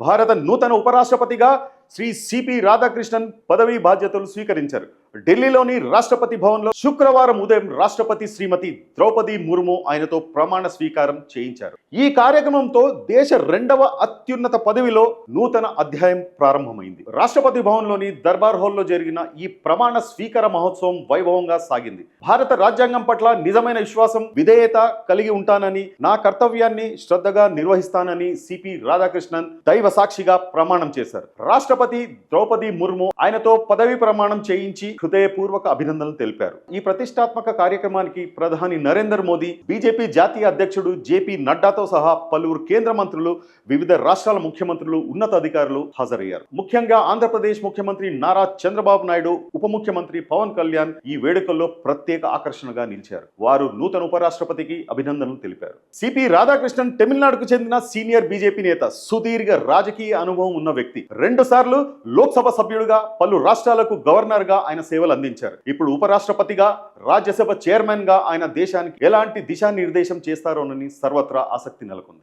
భారత నూతన ఉపరాష్ట్రపతిగా శ్రీ సిపి రాధాకృష్ణన్ పదవీ బాధ్యతలు స్వీకరించారు. ఢిల్లీలోని రాష్ట్రపతి భవన్లో శుక్రవారం ఉదయం రాష్ట్రపతి శ్రీమతి ద్రౌపది ముర్ము ఆయనతో ప్రమాణ స్వీకారం చేయించారు. ఈ కార్యక్రమంతో దేశ రెండవ అత్యున్నత పదవిలో నూతన అధ్యాయం ప్రారంభమైంది. రాష్ట్రపతి భవన్లోని దర్బార్ హాల్లో జరిగిన ఈ ప్రమాణ స్వీకార మహోత్సవం వైభవంగా సాగింది. భారత రాజ్యాంగం పట్ల నిజమైన విశ్వాసం విధేయత కలిగి ఉంటానని నా కర్తవ్యాన్ని శ్రద్ధగా నిర్వహిస్తానని సిపి రాధాకృష్ణన్ దైవ సాక్షిగా ప్రమాణం చేశారు. రాష్ట్రపతి ద్రౌపది ముర్ము ఆయనతో పదవి ప్రమాణం చేయించి హృదయపూర్వక అభినందనలు తెలిపారు. ఈ ప్రతిష్టాత్మక కార్యక్రమానికి ప్రధాని నరేంద్ర మోదీ బీజేపీ జాతీయ అధ్యక్షుడు జేపీ నడ్డాతో సహా పలువురు కేంద్ర మంత్రులు వివిధ రాష్ట్రాల ముఖ్యమంత్రులు ఉన్నతాధికారులు హాజరయ్యారు. ముఖ్యంగా ఆంధ్రప్రదేశ్ ముఖ్యమంత్రి నారా చంద్రబాబు నాయుడు ఉప ముఖ్యమంత్రి పవన్ కళ్యాణ్ ఈ వేడుకల్లో ప్రత్యేక ఆకర్షణగా నిలిచారు. వారు నూతన ఉపరాష్ట్రపతికి అభినందనలు తెలిపారు. సిపి రాధాకృష్ణన్ తమిళనాడుకు చెందిన సీనియర్ బీజేపీ నేత సుదీర్ఘ రాజకీయ అనుభవం ఉన్న వ్యక్తి. రెండు సార్లు లోక్సభ సభ్యుడిగా పలు రాష్ట్రాలకు గవర్నర్గా ఆయన సేవలు అందించారు. ఇప్పుడు ఉపరాష్ట్రపతిగా రాజ్యసభ చైర్మన్గా ఆయన దేశానికి ఎలాంటి దిశానిర్దేశం చేస్తారోనని సర్వత్రా ఆసక్తి నెలకొంది.